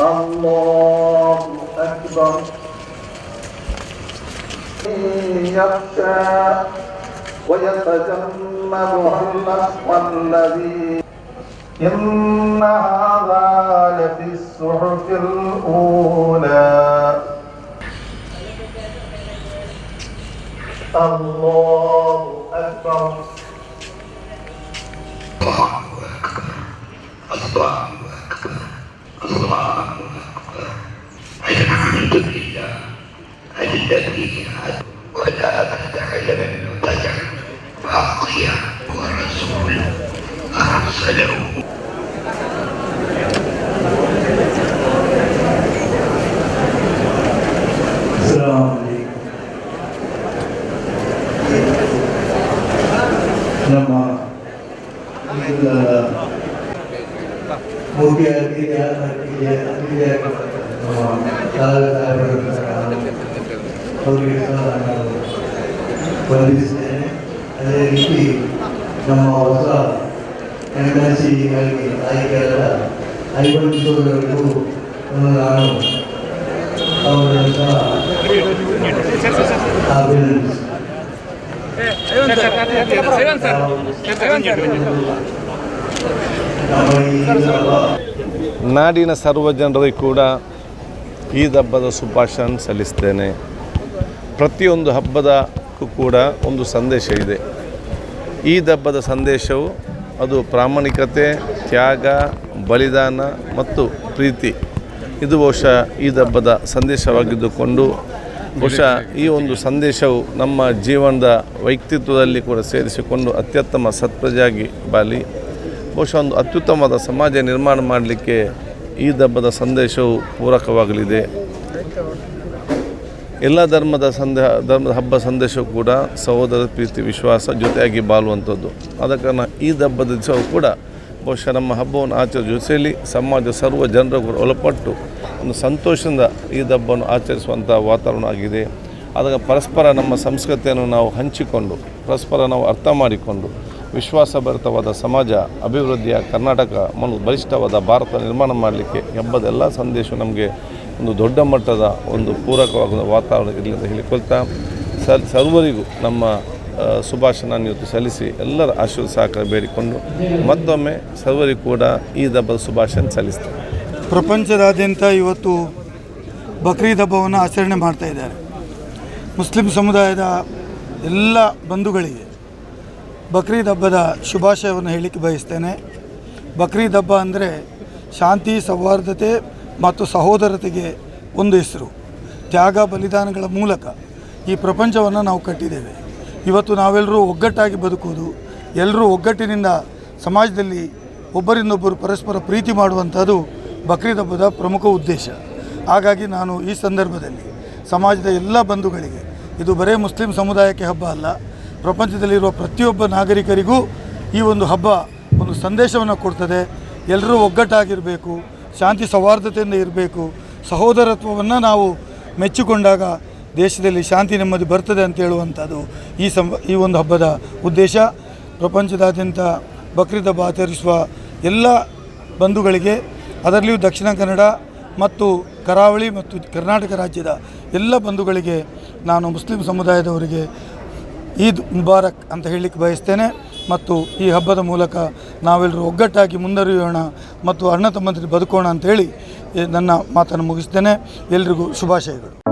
الله أكبر. يخشى ويتجنبها الأشقى الذي إن هذا لفي الصحف الأولى الله أكبر. الله الحمد لله الذي ولا تتكلم المنتجع باقيا ورسول أرسله لما ಮುಖ್ಯ ಅತಿಥಿ ಅತಿಥಿ ಅತಿಥಿ ನಮ್ಮ ಸಾಲ ಅವರಿಗೆ ಸಹ ನಾನು ವಂದಿಸ್ತೇನೆ ಅದೇ ರೀತಿ ನಮ್ಮ ಹೊಸ ಎಮ್ ಎಲ್ ಸಿಗಾಗಿ ಆಯ್ಕೆಯಾದ ಐವತ್ತುವರೆಗೂ ನಾನು ಅವರನ್ನು ಸಹ ಅಭಿನಂದಿಸ್ತೇನೆ ನಮ್ಮ ಈ ಸಭಾ ನಾಡಿನ ಸರ್ವ ಜನರಿಗೆ ಕೂಡ ಈದ್ ಹಬ್ಬದ ಶುಭಾಶಯ ಸಲ್ಲಿಸ್ತೇನೆ. ಪ್ರತಿಯೊಂದು ಹಬ್ಬದಕ್ಕೂ ಕೂಡ ಒಂದು ಸಂದೇಶ ಇದೆ. ಈದ್ ಹಬ್ಬದ ಸಂದೇಶವು ಅದು ಪ್ರಾಮಾಣಿಕತೆ, ತ್ಯಾಗ, ಬಲಿದಾನ ಮತ್ತು ಪ್ರೀತಿ. ಇದು ಬಹುಶಃ ಈದ್ ಹಬ್ಬದ ಸಂದೇಶವಾಗಿದ್ದುಕೊಂಡು ಬಹುಶಃ ಈ ಒಂದು ಸಂದೇಶವು ನಮ್ಮ ಜೀವನದ ವ್ಯಕ್ತಿತ್ವದಲ್ಲಿ ಕೂಡ ಸೇರಿಸಿಕೊಂಡು ಅತ್ಯುತ್ತಮ ಸತ್ಪ್ರಜೆಯಾಗಿ ಬಾಲಿ ಬಹುಶಃ ಒಂದು ಅತ್ಯುತ್ತಮವಾದ ಸಮಾಜ ನಿರ್ಮಾಣ ಮಾಡಲಿಕ್ಕೆ ಈ ಹಬ್ಬದ ಸಂದೇಶವು ಪೂರಕವಾಗಲಿದೆ. ಎಲ್ಲ ಧರ್ಮದ ಸಂದೇ, ಧರ್ಮದ ಹಬ್ಬ ಸಂದೇಶವು ಕೂಡ ಸಹೋದರ ಪ್ರೀತಿ, ವಿಶ್ವಾಸ ಜೊತೆಯಾಗಿ ಬಾಳುವಂಥದ್ದು. ಆದ ಕಾರಣ ಈ ಹಬ್ಬದ ದಿವಸವು ಕೂಡ ಬಹುಶಃ ನಮ್ಮ ಹಬ್ಬವನ್ನು ಆಚರಿಸುವ ಜೊತೆಯಲ್ಲಿ ಸಮಾಜ ಸರ್ವ ಜನರು ಕೂಡ ಒಳಪಟ್ಟು ಒಂದು ಸಂತೋಷದಿಂದ ಈ ಹಬ್ಬವನ್ನು ಆಚರಿಸುವಂಥ ವಾತಾವರಣ ಆಗಿದೆ. ಅದಕ್ಕೆ ಪರಸ್ಪರ ನಮ್ಮ ಸಂಸ್ಕೃತಿಯನ್ನು ನಾವು ಹಂಚಿಕೊಂಡು, ಪರಸ್ಪರ ನಾವು ಅರ್ಥ ಮಾಡಿಕೊಂಡು ವಿಶ್ವಾಸಭರಿತವಾದ ಸಮಾಜ, ಅಭಿವೃದ್ಧಿಯ ಕರ್ನಾಟಕ ಮನು ಬಲಿಷ್ಠವಾದ ಭಾರತ ನಿರ್ಮಾಣ ಮಾಡಲಿಕ್ಕೆ ಎಂಬದೆಲ್ಲ ಸಂದೇಶ ನಮಗೆ ಒಂದು ದೊಡ್ಡ ಮಟ್ಟದ ಒಂದು ಪೂರಕವಾದ ವಾತಾವರಣ ಇರಲಿ ಅಂತ ಹೇಳಿಕೊಳ್ತಾ, ಸರ್, ಸರ್ವರಿಗೂ ನಮ್ಮ ಸುಭಾಷಣ ಇವತ್ತು ಸಲ್ಲಿಸಿ ಎಲ್ಲರ ಆಶೀರ್ವಾದ ಸಹಕಾರ ಬೇಡಿಕೊಂಡು ಮತ್ತೊಮ್ಮೆ ಸರ್ವರಿಗೂ ಕೂಡ ಈ ಹಬ್ಬದ ಶುಭಾಶಯ ಸಲ್ಲಿಸ್ತಾರೆ ಪ್ರಪಂಚದಾದ್ಯಂತ ಇವತ್ತು ಬಕ್ರೀದ್ ಹಬ್ಬವನ್ನು ಆಚರಣೆ ಮಾಡ್ತಾ ಇದ್ದಾರೆ. ಮುಸ್ಲಿಂ ಸಮುದಾಯದ ಎಲ್ಲ ಬಂಧುಗಳಿಗೆ ಬಕ್ರೀದ್ ಹಬ್ಬದ ಶುಭಾಶಯವನ್ನು ಹೇಳಲಿಕ್ಕೆ ಬಯಸ್ತೇನೆ. ಬಕ್ರೀದ್ ಹಬ್ಬ ಅಂದರೆ ಶಾಂತಿ, ಸೌಹಾರ್ದತೆ ಮತ್ತು ಸಹೋದರತೆಗೆ ಒಂದು ಹೆಸರು. ತ್ಯಾಗ, ಬಲಿದಾನಗಳ ಮೂಲಕ ಈ ಪ್ರಪಂಚವನ್ನು ನಾವು ಕಟ್ಟಿದ್ದೇವೆ. ಇವತ್ತು ನಾವೆಲ್ಲರೂ ಒಗ್ಗಟ್ಟಾಗಿ ಬದುಕುವುದು, ಎಲ್ಲರೂ ಒಗ್ಗಟ್ಟಿನಿಂದ ಸಮಾಜದಲ್ಲಿ ಒಬ್ಬರಿಂದೊಬ್ಬರು ಪರಸ್ಪರ ಪ್ರೀತಿ ಮಾಡುವಂಥದ್ದು ಬಕ್ರೀದ್ ಹಬ್ಬದ ಪ್ರಮುಖ ಉದ್ದೇಶ. ಹಾಗಾಗಿ ನಾನು ಈ ಸಂದರ್ಭದಲ್ಲಿ ಸಮಾಜದ ಎಲ್ಲ ಬಂಧುಗಳಿಗೆ, ಇದು ಬರೇ ಮುಸ್ಲಿಂ ಸಮುದಾಯಕ್ಕೆ ಹಬ್ಬ ಅಲ್ಲ ಪ್ರಪಂಚದಲ್ಲಿರುವ ಪ್ರತಿಯೊಬ್ಬ ನಾಗರಿಕರಿಗೂ ಈ ಒಂದು ಹಬ್ಬ ಒಂದು ಸಂದೇಶವನ್ನು ಕೊಡ್ತದೆ. ಎಲ್ಲರೂ ಒಗ್ಗಟ್ಟಾಗಿರಬೇಕು, ಶಾಂತಿ ಸೌಹಾರ್ದತೆಯಿಂದ ಇರಬೇಕು, ಸಹೋದರತ್ವವನ್ನು ನಾವು ಮೆಚ್ಚಿಕೊಂಡಾಗ ದೇಶದಲ್ಲಿ ಶಾಂತಿ ನೆಮ್ಮದಿ ಬರ್ತದೆ ಅಂತ ಹೇಳುವಂಥದ್ದು ಈ ಸಂ ಈ ಒಂದು ಹಬ್ಬದ ಉದ್ದೇಶ. ಪ್ರಪಂಚದಾದ್ಯಂತ ಬಕ್ರೀದ್ ಹಬ್ಬ ಆಚರಿಸುವ ಎಲ್ಲ ಬಂಧುಗಳಿಗೆ, ಅದರಲ್ಲಿಯೂ ದಕ್ಷಿಣ ಕನ್ನಡ ಮತ್ತು ಕರಾವಳಿ ಮತ್ತು ಕರ್ನಾಟಕ ರಾಜ್ಯದ ಎಲ್ಲ ಬಂಧುಗಳಿಗೆ, ನಾನು ಮುಸ್ಲಿಂ ಸಮುದಾಯದವರಿಗೆ ಈದ್ ಮುಬಾರಕ್ ಅಂತ ಹೇಳಲಿಕ್ಕೆ ಬಯಸ್ತೇನೆ. ಮತ್ತು ಈ ಹಬ್ಬದ ಮೂಲಕ ನಾವೆಲ್ಲರೂ ಒಗ್ಗಟ್ಟಾಗಿ ಮುಂದರಿಯೋಣ ಮತ್ತು ಅಣ್ಣ ತಮ್ಮಂದಿರು ಬದುಕೋಣ ಅಂತೇಳಿ ನನ್ನ ಮಾತನ್ನು ಮುಗಿಸ್ತೇನೆ. ಎಲ್ರಿಗೂ ಶುಭಾಶಯಗಳು.